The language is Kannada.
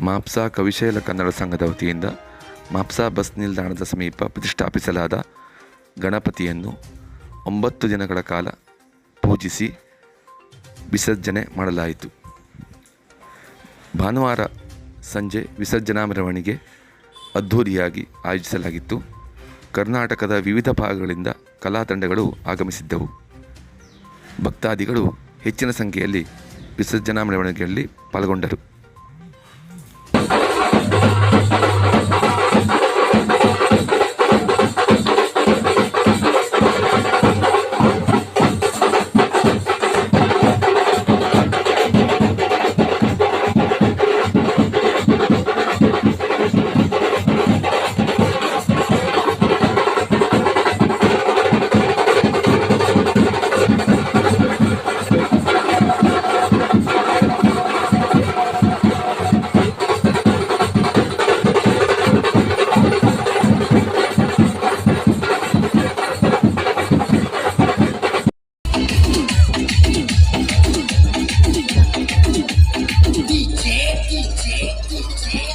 ಮಾಪ್ಸಾ ಕವಿಶೈಲ ಕನ್ನಡ ಸಂಘದ ವತಿಯಿಂದ ಮಾಪ್ಸಾ ಬಸ್ ನಿಲ್ದಾಣದ ಸಮೀಪ ಪ್ರತಿಷ್ಠಾಪಿಸಲಾದ ಗಣಪತಿಯನ್ನು ಒಂಬತ್ತು ದಿನಗಳ ಕಾಲ ಪೂಜಿಸಿ ವಿಸರ್ಜನೆ ಮಾಡಲಾಯಿತು. ಭಾನುವಾರ ಸಂಜೆ ವಿಸರ್ಜನಾ ಮೆರವಣಿಗೆ ಅದ್ಧೂರಿಯಾಗಿ ಆಯೋಜಿಸಲಾಗಿತ್ತು. ಕರ್ನಾಟಕದ ವಿವಿಧ ಭಾಗಗಳಿಂದ ಕಲಾ ತಂಡಗಳು ಆಗಮಿಸಿದ್ದವು. ಭಕ್ತಾದಿಗಳು ಹೆಚ್ಚಿನ ಸಂಖ್ಯೆಯಲ್ಲಿ ವಿಸರ್ಜನಾ ಮೆರವಣಿಗೆಯಲ್ಲಿ ಪಾಲ್ಗೊಂಡರು. Yeah.